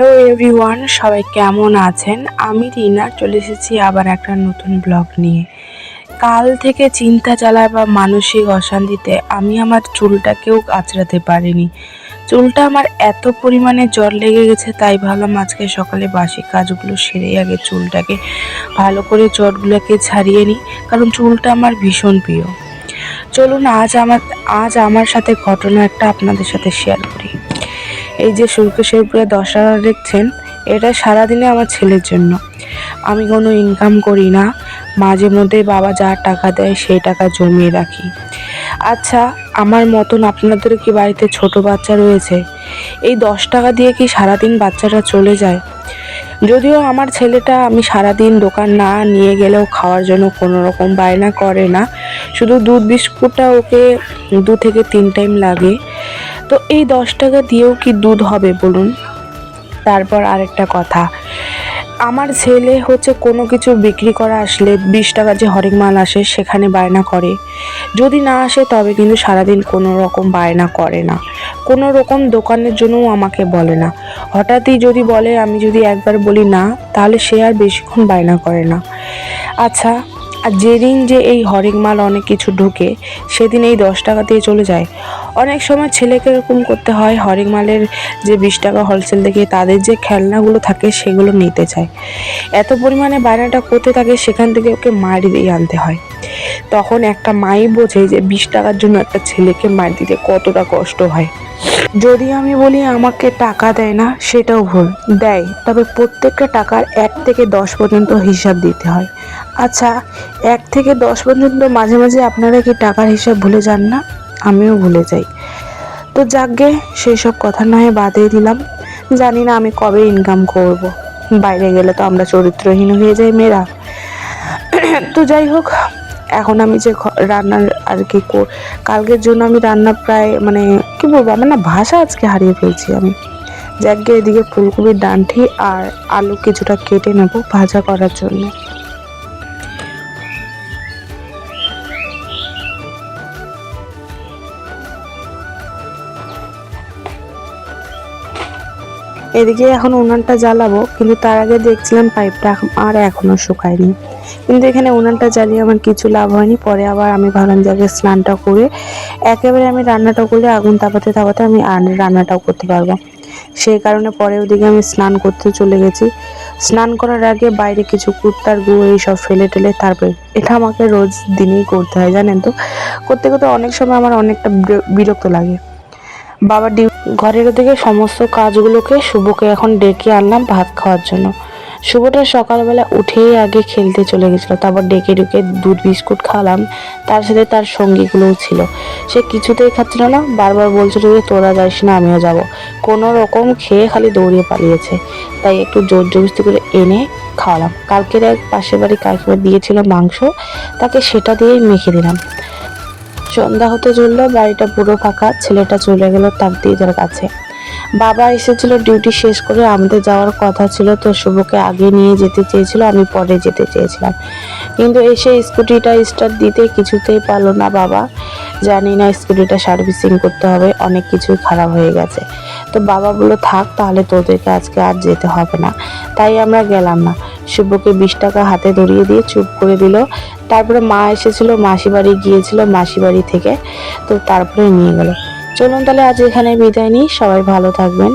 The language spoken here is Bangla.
হ্যালো এভরিওয়ান সবাই কেমন আছেন? আমি রিনা, চলে এসেছি আবার একটা নতুন ব্লগ নিয়ে। কাল থেকে চিন্তা চালায় বা মানসিক অশান্তিতে আমি আমার চুলটাকেও আঁচড়াতে পারিনি। চুলটা আমার এত পরিমাণে জ্বর লেগে গেছে, তাই ভাবলাম আজকে সকালে বাসি কাজগুলো সেরে আগে চুলটাকে ভালো করে জ্বরগুলোকে ছাড়িয়ে নিই, কারণ চুলটা আমার ভীষণ প্রিয়। চলুন, আজ আমার আজ আমার সাথে ঘটনা একটা আপনাদের সাথে শেয়ার করি। এই যে শুল্কেশ্বরপুরে দশ টাকা দেখছেন, এটা সারাদিনে আমার ছেলের জন্য। আমি কোনো ইনকাম করি না, মাঝে মধ্যে বাবা যা টাকা দেয় সেই টাকা জমিয়ে রাখি। আচ্ছা আমার মতন আপনাদের কি বাড়িতে ছোট বাচ্চা রয়েছে? এই দশ টাকা দিয়ে কি সারাদিন বাচ্চাটা চলে যায়? যদিও আমার ছেলেটা আমি সারাদিন দোকান না নিয়ে গেলেও খাওয়ার জন্য কোনো রকম বায়না করে না। শুধু দুধ বিস্কুটটা ওকে দু থেকে তিন টাইম লাগে। তো এই দশ টাকা দিয়েও কি দুধ হবে বলুন? তারপর আরেকটা কথা, আমার ছেলে হচ্ছে কোনো কিছু বিক্রি করা আসলে বিশ টাকার যে হরেক মাল আসে সেখানে বায়না করে। যদি না আসে তবে কিন্তু সারাদিন কোনো রকম বায়না করে না। কোনো রকম দোকানের জন্যও আমাকে বলে না। হঠাৎই যদি বলে, আমি যদি একবার বলি না, তাহলে সে আর বেশিক্ষণ বায়না করে না। আচ্ছা আর যেদিন যে এই হরেক মাল অনেক কিছু ঢুকে, সেদিন এই দশ টাকা দিয়ে চলে যায়। অনেক সময় ছেলেকে এরকম করতে হয়, হরেক মালের যে বিশ টাকা হোলসেল দেখে তাদের যে খেলনাগুলো থাকে সেগুলো নিতে চায়। এত পরিমাণে বায়নাটা করতে থাকে, সেখান থেকে ওকে মারি দিয়ে আনতে হয়। তখন একটা মাই বোঝে যে বিশ টাকার জন্য একটা ছেলেকে মার দিতে কতটা কষ্ট হয়। যদি আমি বলি আমাকে টাকা দেয় না, সেটাও ভুল। দেয়, তবে প্রত্যেকটা টাকার এক থেকে দশ পর্যন্ত হিসাব দিতে হয়। আচ্ছা এক থেকে দশ পর্যন্ত মাঝে মাঝে আপনারা কি টাকার হিসাব ভুলে যান না? আমিও ভুলে যাই। তো যাকগে সেই সব কথা নয় বাদে দিলাম। জানি না আমি কবে ইনকাম করব। বাইরে গেলে তো আমরা চরিত্রহীন হয়ে যাই মেয়েরা। তো যাই হোক এখন আমি যে রান্নার আর কি কালকের জন্য আমি রান্না প্রায় মানে কি বলব, আমার না ভাষা আজকে হারিয়ে ফেলছি আমি। যাকে এদিকে ফুলকপির ডান্ঠি আর আলু কিছুটা কেটে নেব ভাজা করার জন্য। এদিকে এখন উনানটা জ্বালাবো, কিন্তু তার আগে দেখছিলাম পাইপটা আর এখনও শুকায়নি। কিন্তু এখানে উনানটা জ্বালিয়ে আমার কিছু লাভ হয়নি, পরে আবার আমি ভাবলাম যে স্নানটা করে একেবারে আমি রান্নাটা করলে আগুন তাপাতে তাপাতে আমি আর- রান্নাটাও করতে পারব। সেই কারণে পরে ওদিকে আমি স্নান করতে চলে গেছি। স্নান করার আগে বাইরে কিছু কুর্তার গু এইসব ফেলে টেলে তারপরে এটা আমাকে রোজ দিনেই করতে হয়, জানেন তো? করতে করতে অনেক সময় আমার অনেকটা বির- বিরক্ত লাগে। বাবা ডিউ ঘরের ওদিকে সমস্ত কাজগুলোকে শুভকে এখন ডেকে আনলাম ভাত খাওয়ার জন্য। শুভটা সকালবেলা উঠেই আগে খেলতে চলে গেছিল, তারপর ডেকে ডেকে দুধ, বিস্কুট খাওয়ালাম। তার সাথে তার সঙ্গীগুলোও ছিল। সে কিছুতেই খাচ্ছিল না, বারবার বলছিল যে, তোরা যাইস না, আমিও যাব। কোনো রকম খেয়ে খালি দৌড়িয়ে পালিয়েছে। তাই একটু জোর জবস্তি করে এনে খাওয়ালাম। কালকের এক পাশের বাড়ি কাকিমা দিয়েছিল মাংস, তাকে সেটা দিয়েই মেখে দিলাম। সন্ধ্যা হতে চলল, বাড়িটা পুরো ফাঁকা, ছেলেটা চলে গেল তার দিদার কাছে। বাবা এসেছিল ডিউটি শেষ করে আমাদের যাওয়ার কথা ছিল, তো শুভকে আগে নিয়ে যেতে চেয়েছিল, আমি পরে যেতে চেয়েছিলাম। কিন্তু এসে স্কুটিটা স্টার্ট দিতে কিছুতেই পারল না বাবা। জানি না স্কুটিটা সার্ভিসিং করতে হবে, অনেক কিছুই খারাপ হয়ে গেছে। তো বাবা বলল, থাক, তাহলে তোদেরকে আজকে আর যেতে হবে না। তাই আমরা গেলাম না। শুভকে বিশ টাকা হাতে ধরিয়ে দিয়ে চুপ করে দিল। তারপরে মা এসেছিল, মাসি বাড়ি গিয়েছিল, মাসি বাড়ি থেকে, তো তারপরে নিয়ে গেল। চলুন তাহলে আজ এখানে বিদায় নিই, সবাই ভালো থাকবেন।